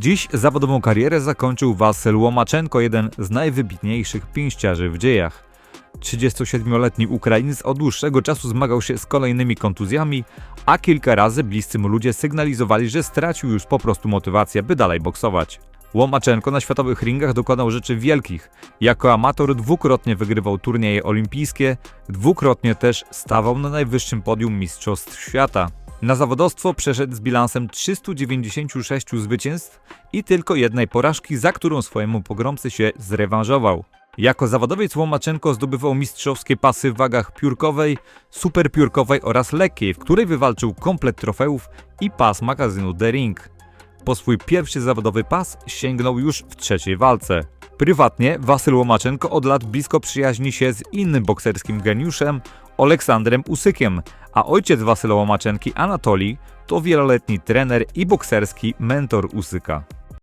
Dziś zawodową karierę zakończył Wasyl Łomaczenko, jeden z najwybitniejszych pięściarzy w dziejach. 37-letni Ukrainiec od dłuższego czasu zmagał się z kolejnymi kontuzjami, a kilka razy bliscy mu ludzie sygnalizowali, że stracił już po prostu motywację, by dalej boksować. Łomaczenko na światowych ringach dokonał rzeczy wielkich. Jako amator dwukrotnie wygrywał turnieje olimpijskie, dwukrotnie też stawał na najwyższym podium Mistrzostw Świata. Na zawodowstwo przeszedł z bilansem 396 zwycięstw i tylko jednej porażki, za którą swojemu pogromcy się zrewanżował. Jako zawodowiec Łomaczenko zdobywał mistrzowskie pasy w wagach piórkowej, superpiórkowej oraz lekkiej, w której wywalczył komplet trofeów i pas magazynu The Ring. Po swój pierwszy zawodowy pas sięgnął już w trzeciej walce. Prywatnie Wasyl Łomaczenko od lat blisko przyjaźni się z innym bokserskim geniuszem, Oleksandrem Usykiem, a ojciec Wasyla Łomaczenki, Anatolii, to wieloletni trener i bokserski mentor Usyka.